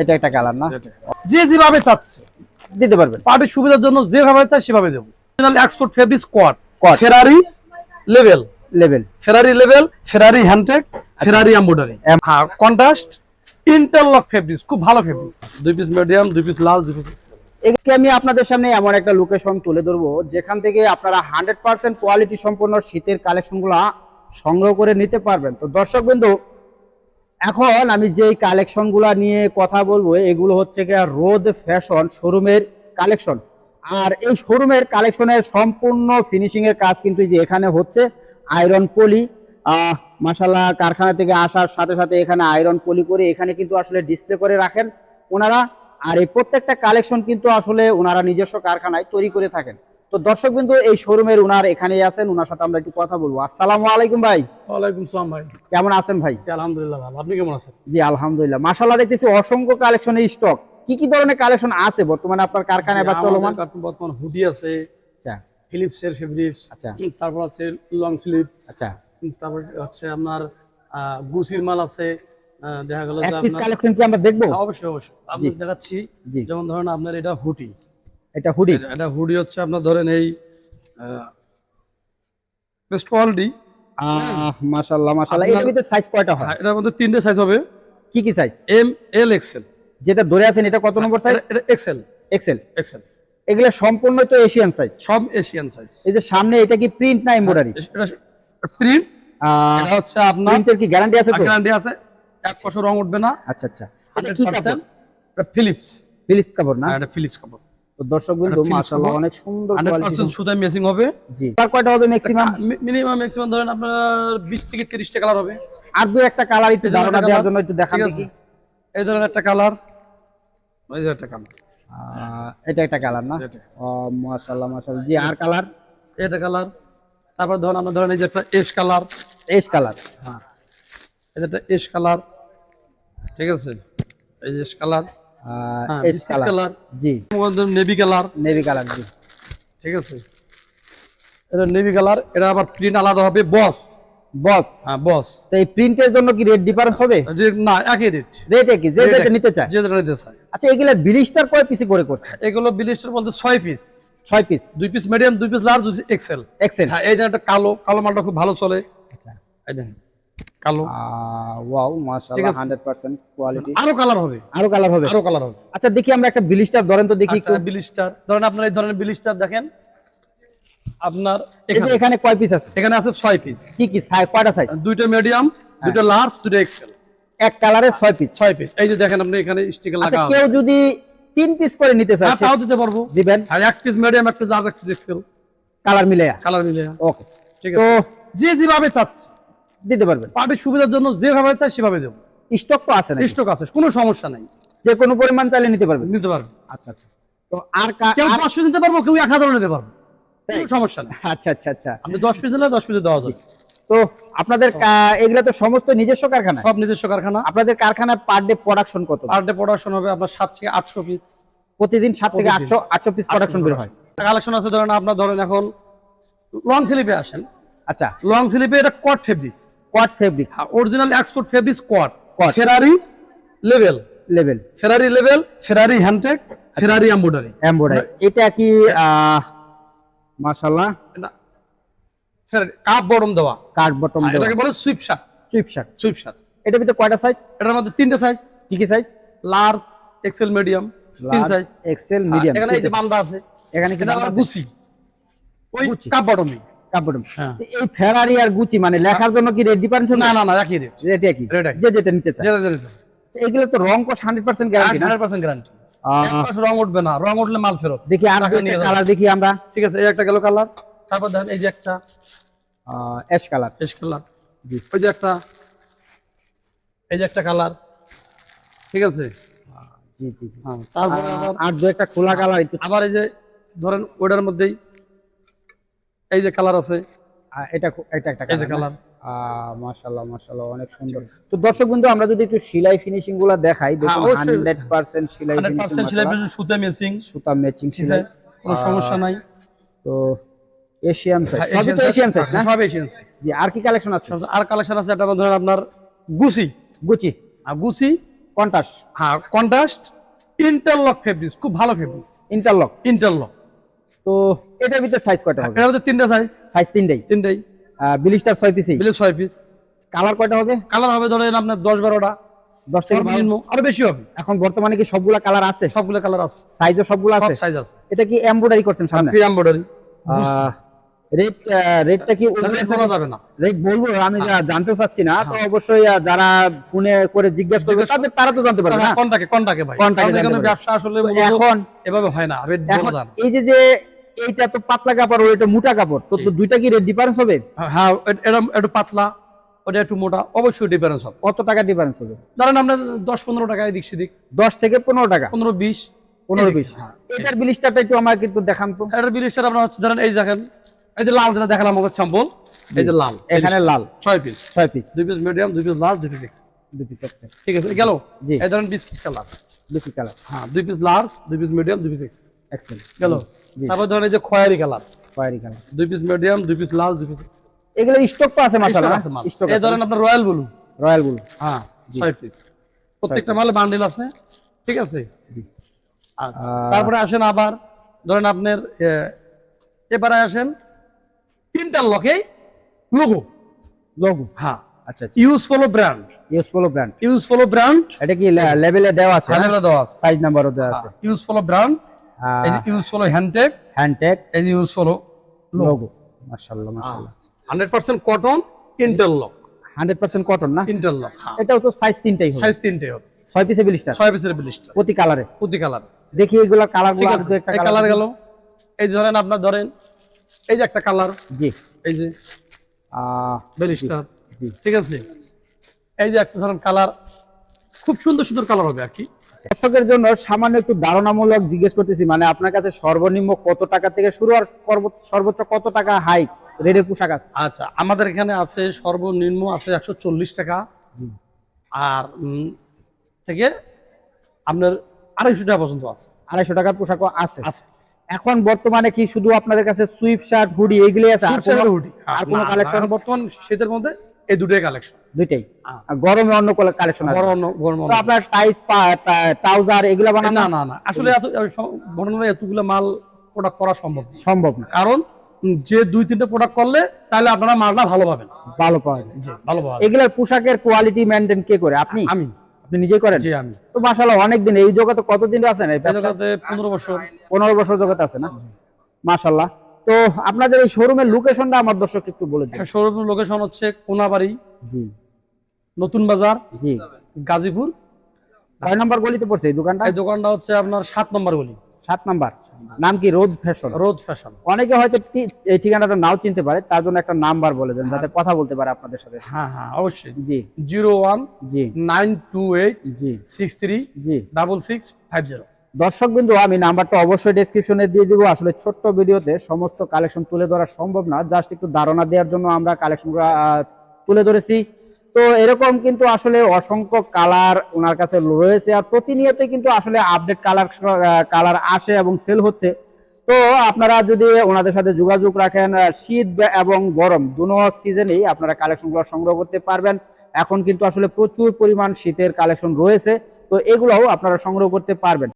এটা একটা কালার না? যে যেভাবে চাচ্ছে দিতে পারবেন। পার্টির সুবিধার জন্য যেভাবে চাই সেভাবে দেবো। Export fabric Quad। Ferrari level level Ferrari level Ferrari hand tag Ferrari embroidery Em- হ্যাঁ কন্ট্রাস্ট ইন্টারলক ফেব্রিক্স খুব ভালো ফেব্রিক্স দুই পিস মিডিয়াম দুই পিস লাল দুই পিস আজকে আমি আপনাদের সামনে এমন একটা লোকেশন তুলে ধরবো যেখান থেকে আপনারা হান্ড্রেড পার্সেন্ট কোয়ালিটি সম্পন্ন শীতের কালেকশনগুলো সংগ্রহ করে নিতে পারবেন। তো দর্শক বিন্দু এখন আমি যেই কালেকশনগুলো নিয়ে কথা বলব, এগুলো হচ্ছে গিয়ে রোদ ফ্যাশন শোরুমের কালেকশন আর এই শোরুমের কালেকশনের সম্পূর্ণ ফিনিশিং এর কাজ কিন্তু যে এখানে হচ্ছে আয়রন পলি মাসাল্লাহ কারখানা থেকে আসার সাথে সাথে এখানে আয়রন পলি করে এখানে কিন্তু আসলে ডিসপ্লে করে রাখেন ওনারা। আর এই প্রত্যেকটা কালেকশন কিন্তু আসলে ওনারা নিজস্ব কারখানায় তৈরি করে থাকেন। তো দর্শক বিন্দু এই শোরুমের উনার এখানে আছেন উনার সাথে আমরা একটু কথা বলব। আসসালামু আলাইকুম ভাই। ওয়ালাইকুম সালাম ভাই। কেমন আছেন ভাই? আলহামদুলিল্লাহ ভালো। আপনি কেমন আছেন? জি আলহামদুলিল্লাহ। মাশাআল্লাহ দেখতেছি অসংখ্য কালেকশনের স্টক কি কি ধরনের কালেকশন আছে বর্তমানে আপনার কারখানায় বা চলমান? বর্তমান হুডি আছে আচ্ছা। ফিলিপস এর ফেব্রিক্স আচ্ছা। তারপর আছে লং স্লিভ আচ্ছা। তারপর হচ্ছে আপনার গুছির মাল আছে দেখা গেল যে আপনার কালেকশন কি আমরা দেখব? হ্যাঁ, অবশ্যই অবশ্যই। আমি দেখাচ্ছি যেমন ধরেন আপনার এটা হুডি এটা হুডি। এটা হুডি হচ্ছে আপনার ধরেন এই বেস্ট কোয়ালিটি আহ মাশাআল্লাহ মাশাআল্লাহ। এর ভিতরে সাইজ কয়টা হয়? এটার মধ্যে তিনটে সাইজ হবে। কি কি সাইজ এম এল এক্সেল যেটা ধরে আছেন এটা কত নম্বর সাইজ এটা এক্সেল এক্সেল এক্সেল এগুলো সম্পূর্ণ তো এশিয়ান সাইজ সব এশিয়ান সাইজ এই যে সামনে এটা কি প্রিন্ট না এমব্রয়ডারি এটা প্রিন্ট এটা হচ্ছে আপনার প্রিন্টের কি গ্যারান্টি আছে তো? গ্যারান্টি আছে। এক বছর রং উঠবে না। আচ্ছা আচ্ছা। এটা কি কাপড়? এটা ফিলিপস ফিলিপস কাপড় না? এটা ফিলিপস কাপড়। তো দর্শক বিন্দু মাশাআল্লাহ অনেক সুন্দর হান্ড্রেড কোয়ালিটি পার্সেন্ট সুতায় মেসিং হবে। জি। আর কয়টা হবে ম্যাক্সিমাম মিনিমাম ম্যাক্সিমাম ধরেন আপনার বিশ থেকে তিরিশটা কালার হবে। আর দুই একটা কালার একটু ধারণা দেওয়ার জন্য একটু দেখান দেখি। এই ধরনের একটা কালার এই একটা কালার এটা একটা কালার না। ও মাশাআল্লাহ মাশাআল্লাহ। জি আর কালার এটা কালার তারপর ধরেন আমরা ধরেন এই যে একটা এস কালার এস কালার হ্যাঁ। এটা একটা এস কালার ঠিক আছে? এই যে এস কালার কালার কালার জি। নেভি কালার নেভি কালার জি। ঠিক আছে। এটা নেভি কালার এটা আবার প্রিন্ট আলাদা হবে বস বস হ্যাঁ বস তো এই প্রিন্টের জন্য কি রেট ডিফারেন্স হবে? না একই রেট রেট একই যে যেটা নিতে চায়। যে যেটা নিতে চায়। আচ্ছা এগুলা বিলিস্টার কয় পিসে করে করছে? এগুলো বিলিস্টার বলতে ছয় পিস ছয় পিস দুই পিস মিডিয়াম দুই piece large piece XL XL হ্যাঁ এই যে একটা কালো কালো মালটা খুব ভালো চলে। আচ্ছা। এই দেখেন। কালো। ওয়াও মাশাআল্লাহ 100% কোয়ালিটি। আরও কালার হবে। আরও কালার হবে। আরও কালার হবে। আচ্ছা দেখি আমরা একটা বিলিস্টার ধরেন তো দেখি একটু। বিলিস্টার ধরেন আপনার এই ধরনের বিলিস্টার দেখেন। আপনার এখানে। এখানে কয় পিস আছে? এখানে আছে ছয় পিস কি কি সাইজ কয়টা সাইজ দুইটা মিডিয়াম দুইটা লার্জ দুইটা এক্সেল এক কালারের ছয় পিস ছয় পিস এই যে দেখেন আপনি এখানে স্টিকার আচ্ছা লাগা কেউ যদি তিন পিস করে নিতে চায় হ্যাঁ তাও দিতে পারব। দিবেন? আর এক পিস মিডিয়াম একটা লার্জ একটা এক্সেল কালার মিলে কালার মিলে ওকে। ঠিক তো যে যেভাবে চাচ্ছে। দিতে পারবেন। পার্টির সুবিধার জন্য যেভাবে চাই সেভাবে দেবো। স্টক তো আছে না স্টক আছে কোনো সমস্যা নাই। যে কোনো পরিমাণ চাইলে নিতে পারবেন? নিতে পারবে আচ্ছা আচ্ছা। তো আর কেউ পিস নিতে পারব কেউ এক হাজারও নিতে পারব। কোনো সমস্যা নেই। আচ্ছা আচ্ছা আচ্ছা। আপনি দশ পিস নিলে দশ পিসে দেওয়া যাবে। তো আপনাদের এগুলা তো সমস্ত নিজস্ব কারখানা? সব নিজস্ব কারখানা। আপনাদের কারখানায় পার ডে প্রোডাকশন কত? পার ডে প্রোডাকশন হবে আপনার সাত থেকে আটশো পিস প্রতিদিন সাত থেকে আটশো আটশো পিস প্রোডাকশন বের হয়। কালেকশন আছে ধরেন আপনার ধরেন এখন লং স্লিপে আসেন। আচ্ছা। লং স্লিপে এটা কট fabrics quad fabric original export fabrics কট। Ferrari level level Ferrari level Ferrari hand tag Ferrari embroidery embroidery এটা কি মাশাআল্লাহ? ফেরারি কাপ বটম দেওয়া। কাপ বটম দেওয়া। এটাকে বলে sweat shirt sweat shirt sweat shirt এটার ভিতরে কয়টা সাইজ এটার মধ্যে তিনটে সাইজ কি কি সাইজ লার্জ এক্সেল মিডিয়াম তিন সাইজ এক্সেল মিডিয়াম এখানে এই যে বান্দা আছে। এখানে কি আবার গুচি ওই কাপ বটমই বটম হ্যাঁ। এই ফেরারি আর গুচি মানে লেখার জন্য কি রেট ডিফারেন্স না না না একই রেট রেট একই। যে যেটা নিতে চায়। যেটা এগুলো তো রং হান্ড্রেড পার্সেন্ট গ্যারান্টি না? হান্ড্রেড পার্সেন্ট গ্যারান্টি আহ, রং উঠবে না রং উঠলে মাল ফেরত। দেখি আর কালার দেখি আমরা। ঠিক আছে এই একটা গেল কালার তারপর দেখেন এই যে একটা। অ্যাশ কালার শেষ কালার জি। ওই যে একটা। এই যে একটা কালার ঠিক আছে? জি জি জি। হ্যাঁ, তারপরে আবার আর দু একটা খোলা কালার আবার এই যে ধরেন ওটার মধ্যেই এই যে কালার আছে? এটা এটা একটা এই যে কালার কালার মাশাআল্লাহ মাশাআল্লাহ অনেক সুন্দর। তো দর্শক বন্ধু আমরা যদি একটু সেলাই ফিনিশিংগুলো দেখাই দেখুন হ্যাঁ, সেলাই সেলাই সুতা সুতা ম্যাচিং কোনো সমস্যা নাই। তো এশিয়ান সাইজ হ্যাঁ, সবই তো এশিয়ান সাইজ না? সব এশিয়ান সাইজ জি আর কি কালেকশন আছে? আর কালেকশন আছে ধরেন আপনার গুচি গুচি আর গুচি কন্টাস হ্যাঁ কন্ট্রাস্ট ইন্টারলক ফেব্রিক্স খুব ভালো ফেব্রিক্স ইন্টারলক ইন্টারলক তো এটার ভিতরে সাইজ কয়টা হবে? এর মধ্যে তিনটা সাইজ সাইজ তিনটাই? তিনটাই। বিলিস্টার ছয় পিসই বিলে ছয় পিস কালার কয়টা হবে? কালার হবে ধরেন আপনার দশ বারোটা। দশ থেকে? আরও বেশি হবে। এখন বর্তমানে কি সবগুলা কালার আছে? সবগুলো কালার আছে। সাইজও সবগুলো সব আছে? সাইজ আছে। এটা কি এমব্রয়ডারি করছেন সামনে? এমব্রয়ডারি রেট রেটটা কি যাবে না। রেট বলব আমি হ্যাঁ। জানতে চাচ্ছি না তো অবশ্যই যারা ফোনে করে জিজ্ঞাসা করবে তাদের তারা তো জানতে পারবে না কোনটাকে কোনটাকে ভাই। কোনটাকে। ব্যবসা আসলে এখন এভাবে হয় না রেট বলা এই যে যে এইটা তো পাতলা কাপড় ওইটা মোটা কাপড় তো দুইটা কি রেট ডিফারেন্স হবে? হ্যাঁ এটা একটু পাতলা ওটা একটু মোটা অবশ্যই ডিফারেন্স হবে। কত টাকা ডিফারেন্স হবে? ধরেন আপনার দশ পনেরো টাকা এদিক সেদিক। দশ থেকে পনেরো টাকা। পনেরো বিশ। পনেরো এদিক, বিশ। হ্যাঁ। এটার বিলিস্টারটা একটু আমার কিন্তু দেখান তো। এটার বিলিশটা আপনার ধরেন এই দেখেন এই যে লাল যেটা দেখালাম আমাকে স্যাম্পল এই যে লাল এখানে লাল ছয় পিস ছয় পিস দুই পিস মিডিয়াম দুই পিস লার্জ দুই পিস এক্স পিস ঠিক আছে গেল জি। এই ধরেন বিস্কিট কালার পিস কালার হ্যাঁ piece large piece medium piece X excellent গেল তারপর ধরেন এই যে খয়েরি কালার খয়েরি কালার পিস মিডিয়াম পিস দুই পিস এক্স এগুলো স্টক তো আছে মাশাআল্লাহ স্টক এই ধরেন আপনার রয়্যাল ব্লু রয়্যাল ব্লু হ্যাঁ পিস প্রত্যেকটা মালে বান্ডেল আছে ঠিক আছে। আচ্ছা। তারপরে আসেন আবার ধরেন আপনার এবারে আসেন ইন্টারলকে লোগো লোগো হ্যাঁ। আচ্ছা use follow brand use follow brand use follow brand এটা কি লেভেলে দেওয়া আছে? হ্যান্ডেলে দেওয়া আছে। সাইজ নাম্বারও দেওয়া আছে। ইউজ ফলো ব্র্যান্ড এই যে ইউজ ফলো হ্যান্ডটেক হ্যান্ডটেগ এই যে ইউজ ফলো লোগো মাশাআল্লাহ মাশাআল্লাহ। Hundred percent cotton interlock 100% cotton না? ইন্টারলক এটাও তো সাইজ তিনটাই হবে। সাইজ তিনটে হবে। ছয় পিসে বিলিস্টার ছয় পিসের বিলিশটা প্রতি কালারে প্রতি কালার দেখি এগুলা কালারগুলো আছে। এই কালার গেল। এই ধরেন আপনার ধরেন এই যে একটা কালার জি। এই যে বেলিস্টার ঠিক আছে? এই যে একটা ধরেন কালার খুব সুন্দর সুন্দর কালার হবে আর কি। দর্শকের জন্য সামান্য একটু ধারণামূলক জিজ্ঞেস করতেছি মানে আপনার কাছে সর্বনিম্ন কত টাকা থেকে শুরু আর সর্ব- সর্বোচ্চ কত টাকা হাই রেডের পোশাক আছে? আচ্ছা আমাদের এখানে আছে সর্বনিম্ন আছে একশো চল্লিশ টাকা। আর থেকে আপনার আড়াইশো টাকা পর্যন্ত আছে। আড়াইশো টাকার পোশাকও আছে। আছে। এখন বর্তমানে কি শুধু আপনাদের কাছে সুইপ শার্ট হুডি এইগুলি আছে? আর Suit হুডি। আর কোনো কালেকশন বর্তমান শীতের মধ্যে এই দুটোই কালেকশন দুইটাই? হ্যাঁ। গরমে অন্য কালেকশন গরম আপনার টাইস ট্রাউজার এগুলা বানানো? না না না। আসলে এত বর্ণনা এতগুলো মাল প্রোডাক্ট করা সম্ভব সম্ভব না। কারণ যে দুই তিনটে প্রোডাক্ট করলে তাহলে আপনারা মালটা ভালো পাবেন। ভালো পাওয়া যায়। ভালো পাবেন এগুলার পোশাকের কোয়ালিটি মেনটেন কে করে? আপনি? আমি। আপনি নিজেই করেন? জি আমি। তো মাশাআল্লাহ অনেকদিন এই জগতে কতদিন আছেন এই বছর। পনেরো বছর জগতে আছে না? মাশাআল্লাহ। তো আপনাদের এই শোরুমের লোকেশনটা আমার দর্শক একটু বলে দিন। শোরুম লোকেশন হচ্ছে কোনাবাড়ি জি। নতুন বাজার জি। গাজীপুর। কয় নম্বর গলিতে পড়ছে এই দোকানটা? এই দোকানটা হচ্ছে আপনার সাত নম্বর গলি। সাত নাম্বার। নাম কি? রোদ ফ্যাশন। রোদ ফ্যাশন। অনেকে হয়তো এই ঠিকানাটা নাও চিনতে পারে তার জন্য একটা নাম্বার বলে দেন যাতে কথা বলতে পারে আপনাদের সাথে। হ্যাঁ হ্যাঁ অবশ্যই। জি। জিরো ওয়ান জি। নাইন টু এইট জি। সিক্স থ্রি জি। Double six five zero. দর্শক বিন্দু আমি নাম্বারটা অবশ্যই ডেসক্রিপশনে দিয়ে দিব। আসলে ছোট্ট ভিডিওতে সমস্ত কালেকশন তুলে ধরা সম্ভব না। জাস্ট একটু ধারণা দেওয়ার জন্য আমরা কালেকশনগুলো তুলে ধরেছি। তো এরকম কিন্তু আসলে অসংখ্য কালার ওনার কাছে রয়েছে আর প্রতিনিয়তই কিন্তু আসলে আপডেট কালার কালার আসে এবং সেল হচ্ছে। তো আপনারা যদি ওনাদের সাথে যোগাযোগ রাখেন শীত এবং গরম দুনো সিজনেই আপনারা কালেকশনগুলো সংগ্রহ করতে পারবেন। এখন কিন্তু আসলে প্রচুর পরিমাণ শীতের কালেকশন রয়েছে, তো এগুলোও আপনারা সংগ্রহ করতে পারবেন।